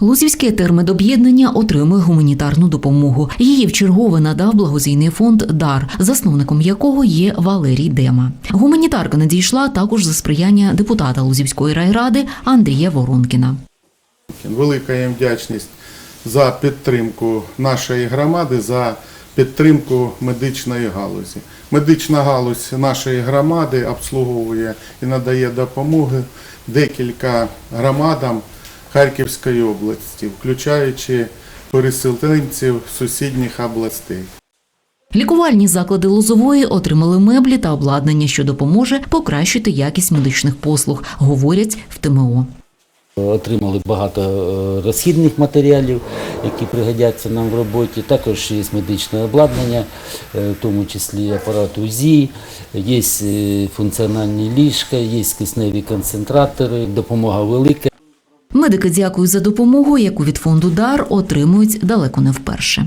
Лузівське термедоб'єднання отримує гуманітарну допомогу. Її вчергове надав благодійний фонд Дар, засновником якого є Валерій Дема. Гуманітарка надійшла також за сприяння депутата Лузівської райради Андрія Воронкіна. Велика їм вдячність за підтримку нашої громади, за підтримку медичної галузі. Медична галузь нашої громади обслуговує і надає допомоги декілька громадам Харківської області, включаючи переселенців сусідніх областей. Лікувальні заклади Лозової отримали меблі та обладнання, що допоможе покращити якість медичних послуг, говорять в ТМО. Отримали багато е, розхідних матеріалів, які пригодяться нам в роботі. Також є медичне обладнання, е, в тому числі апарат УЗІ, є е, функціональні ліжка, є кисневі концентратори, допомога велика. Медики дякують за допомогу, яку від фонду Дар отримують далеко не вперше.